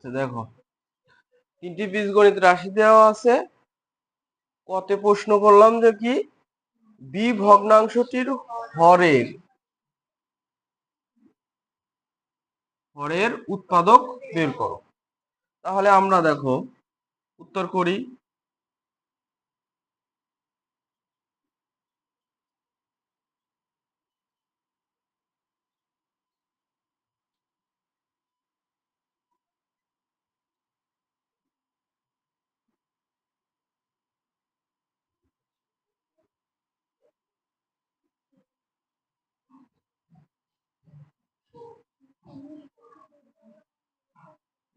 আচ্ছা দেখো। তিনটি বীজগণিত রাশি দেওয়া আছে। কতে প্রশ্ন করলাম যে কি? বি ভগ্নাংশটির হরের। হরের উৎপাদক বের করো। তাহলে আমরা দেখো, উত্তর করি।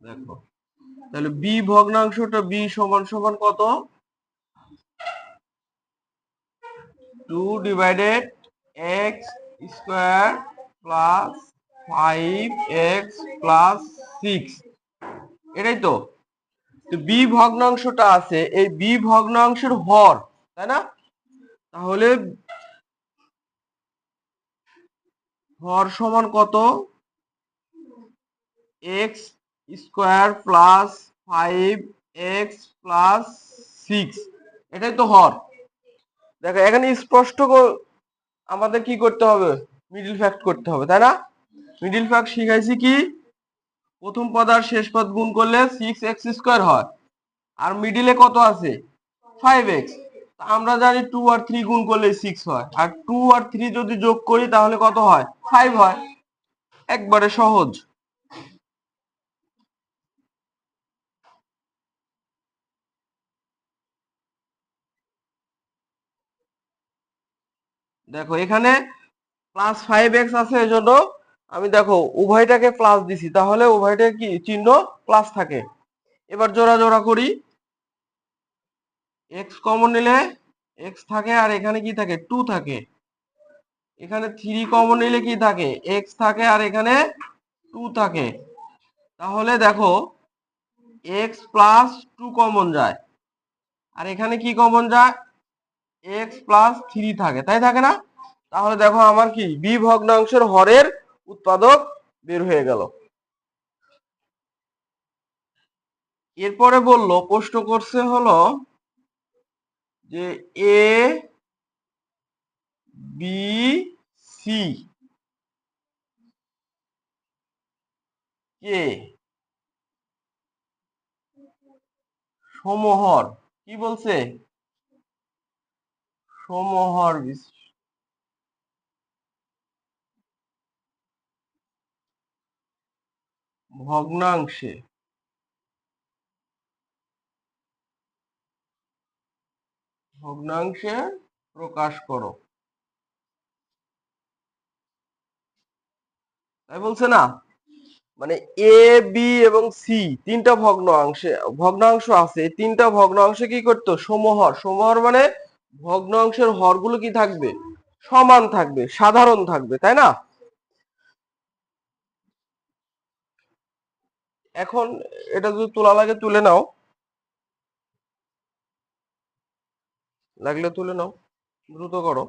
দেখো। তাহলে বি ভগ্নাংশটা বি সমান সমান কত? Two divided x square plus five x plus six এটাই তো। বি ভগ্নাংশটা আছে, এই বি ভগ্নাংশের হর তাই না? তাহলে হর সমান কত? X square plus five x plus six. এটাই তো হর। দেখো, এখানে স্পষ্ট আমাদের কি করতে হবে? মিডিল ফ্যাক্ট করতে হবে, তাই না? মিডিল ফ্যাক্ট শিখাইছি কি? প্রথম পদ আর শেষ পদ গুণ করলে সিক্স এক্স স্কোয়ার হয়। আর মিডিলে কত আছে? Five x. আমরা জানি টু আর থ্রি গুণ করলে সিক্স হয়। আর টু আর থ্রি যদি যোগ করি, তাহলে কত হয়? ফাইভ হয়। একবারে সহজ। দেখো, এখানে প্লাস ফাইভ এক্স আছে এই জন্য আমি দেখো, উভয়টাকে প্লাস দিছি, তাহলে উভয়টা কি চিহ্ন প্লাস থাকে। এবার জোড়া জোড়া করি। এক্স কমন নিলে এক্স থাকে আর এখানে কি থাকে? টু থাকে। এখানে থ্রি কমন নিলে কি থাকে? এক্স থাকে আর এখানে টু থাকে। তাহলে দেখো এক্স প্লাস টু কমন যায়। আর এখানে কি কমন যায়? এক্স প্লাস থ্রি থাকে, তাই থাকে না? তাহলে দেখো আমার কি? বি ভগ্নাংশের হরের উৎপাদক বের হয়ে গেল। এরপরে বলল, প্রশ্ন করছে হলো যে এ বি সি কে সমহর, কি বলছে? সমহর বিশিষ্ট ভগ্নাংশে ভগ্নাংশে প্রকাশ করো তাই বলছে না? মানে এ বি এবং সি তিনটা ভগ্নাংশে, ভগ্নাংশ আছে। তিনটা ভগ্নাংশে কি করতো? সমহর। সমহর মানে ভগ্নাংশের হরগুলো কি থাকবে? সমান থাকবে, সাধারণ থাকবে, তাই না? এখন এটা যদি তোলা লাগে তুলে নাও। লাগলে তুলে নাও, দ্রুত করো।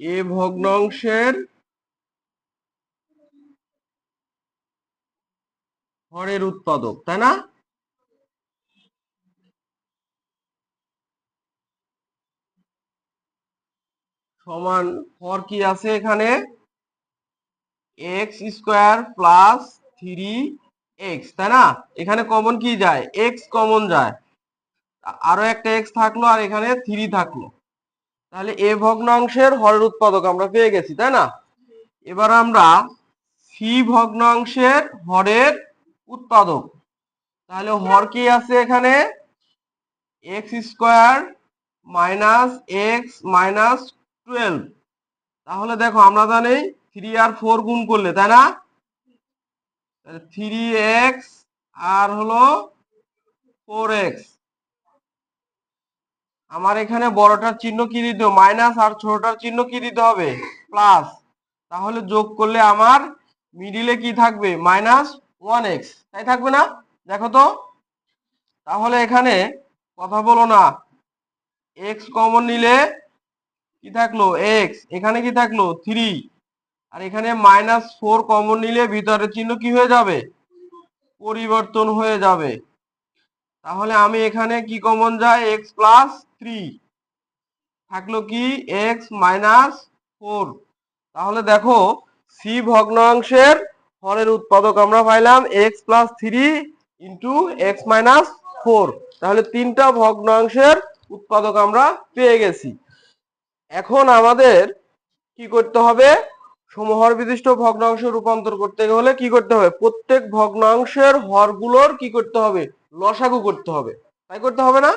এ ভগ্নাংশের হরের উৎপাদক, তাই না? সমান হর কি আছে এখানে? X square plus three x তাই না? এখানে কমন কি যায়? এক্স কমন যায়। আরও একটা এক্স থাকল আর এখানে থ্রি থাকল। তাহলে এ ভগ্নাংশের হরের উৎপাদক আমরা পেয়ে গেছি, তাই না? এবার আমরা সি ভগ্নাংশের হরের উৎপাদক। তাহলে হর কি আছে এখানে? X square minus x minus twelve. তাহলে দেখো আমরা জানি থ্রি আর ফোর গুণ করলে, তাই না? থ্রি এক্স আর হলো ফোর এক্স। আমার এখানে বড়টার চিহ্ন কি দিতে মাইনাস আর ছোটটার চিহ্ন কি দিতে হবে? প্লাস। তাহলে যোগ করলে আমার মিডিলে কি থাকবে? Minus one x. তাই থাকবে না? দেখো তো। তাহলে এখানে কথা বলো না। এক্স কমন নিলে কি থাকল? এক্স। এখানে কি থাকল? থ্রি। আর এখানে মাইনাস ফোর কমন নিলে ভিতরের চিহ্ন কি হয়ে যাবে? পরিবর্তন হয়ে যাবে। তাহলে আমি এখানে কি কমন যায়? এক্স প্লাস থ্রি থাকল কি এক্স মাইনাস ফোর তাহলে দেখো সি ভগ্নাংশের হরের উৎপাদক আমরা পাইলাম x plus three into x minus four তাহলে তিনটা ভগ্নাংশের উৎপাদক আমরা পেয়ে গেছি। এখন আমাদের কি করতে হবে? সমহর বিশিষ্ট ভগ্নাংশ রূপান্তর করতে হলে কি করতে হবে? প্রত্যেক ভগ্নাংশের হরগুলোর কি করতে হবে? লসাগু করতে হবে। তাই করতে হবে না?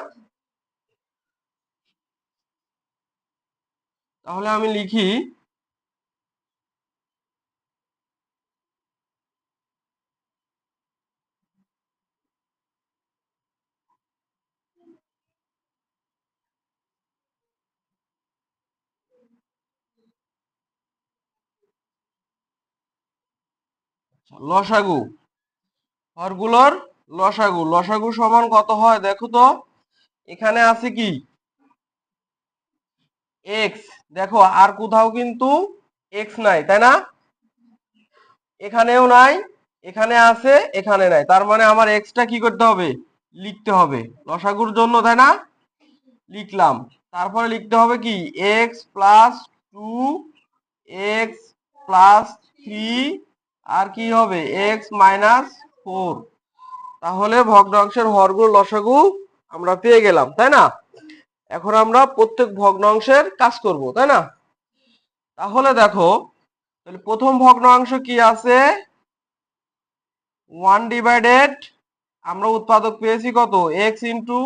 তাহলে আমি লিখি লসাগু। হরগুলোর লসাগু। লসাগু সমান কত হয়? দেখো তো। এখানে আছে কি? এক্স দেখো, আর কোথাও কিন্তু এক্স নাই, তাই না? এখানেও নাই, এখানে আছে, এখানে নাই। তার মানে আমার এক্সটা কি করতে হবে? লিখতে হবে। লসাগুর জন্য, তাই না? লিখলাম। তারপরে লিখতে হবে কি? X plus two x plus three আর কি হবে? এক্স মাইনাস ফোর তাহলে ভগ্নাংশের হরগুলো লসাগু আমরা পেয়ে গেলাম, তাই না? এখন আমরা প্রত্যেক ভগ্নাংশের কাজ করব, তাই না? তাহলে দেখো, তাহলে প্রথম ভগ্নাংশ কি আছে? ওয়ান ডিভাইডেড, আমরা উৎপাদক পেয়েছি কত? X into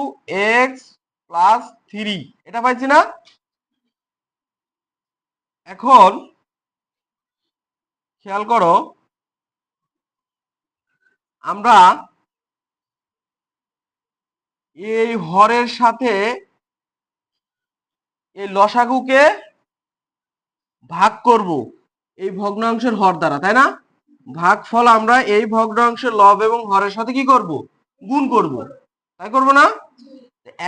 x plus three. এটা পাইছি না? এখন খেয়াল করো, আমরা এই হরের সাথে এই লসাগুকে ভাগ করব এই ভগ্নাংশের হর দ্বারা, তাই না? ভাগফল আমরা এই ভগ্নাংশের লব এবং হরের সাথে কি করব? গুণ করব। তাই করব না?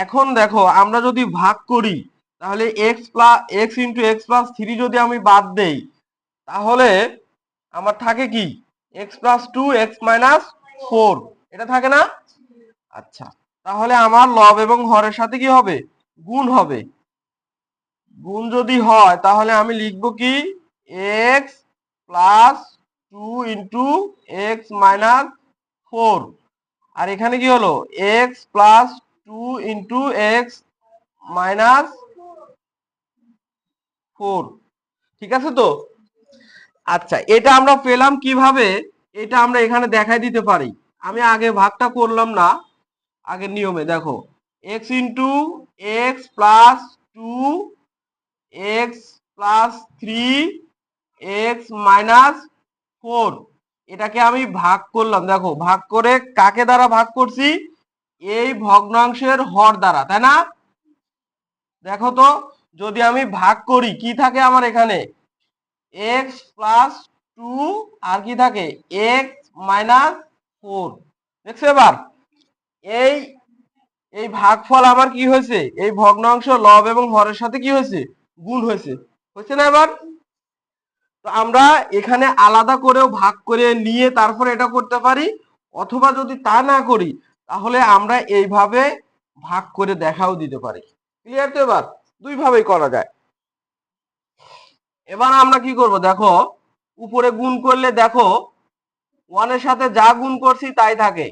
এখন দেখো, আমরা যদি ভাগ করি, তাহলে x plus x into x plus three যদি আমি বাদ দেই, তাহলে আমার থাকে কি? X plus two x minus four এটা থাকে না? আচ্ছা তাহলে আমার লব এবং হরের সাথে কি হবে? গুণ হবে। গুণ যদি হয়, তাহলে আমি লিখব কি? X plus two into x minus four আর এখানে কি হলো? X plus two into x minus four ঠিক আছে তো? আচ্ছা এটা আমরা পেলাম কীভাবে? এটা আমরা এখানে দেখাই দিতে পারি। আমি আগে ভাগটা করলাম না, আগের নিয়মে। দেখো x into x plus two x plus three x minus four এটাকে আমি ভাগ করলাম, দেখো, ভাগ করে কাকে দ্বারা ভাগ করছি? এই ভগ্নাংশের হর দ্বারা, তাই না? দেখো তো, যদি আমি ভাগ করি, কি থাকে আমার এখানে? এক্স প্লাস টু আর কি থাকে? এক্স মাইনাস ফোর দেখছ এবার? এই এই ভাগফল আমার কি হয়েছে? এই ভগ্নাংশ লব এবং হরের সাথে কি হয়েছে? গুণ হয়েছে। হচ্ছে না এবার? তো আমরা এখানে আলাদা করেও ভাগ করে নিয়ে তারপরে এটা করতে পারি, অথবা যদি তা না করি, তাহলে আমরা এইভাবে ভাগ করে দেখাও দিতে পারি। ক্লিয়ার তো এবার? দুই ভাবেই করা যায়। এবার আমরা কি করব? দেখো, উপরে গুণ করলে দেখো, ওয়ানের সাথে যা গুণ করছি তাই থাকে।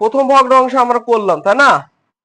প্রথম ভগ্নাংশ আমরা করলাম তাই না?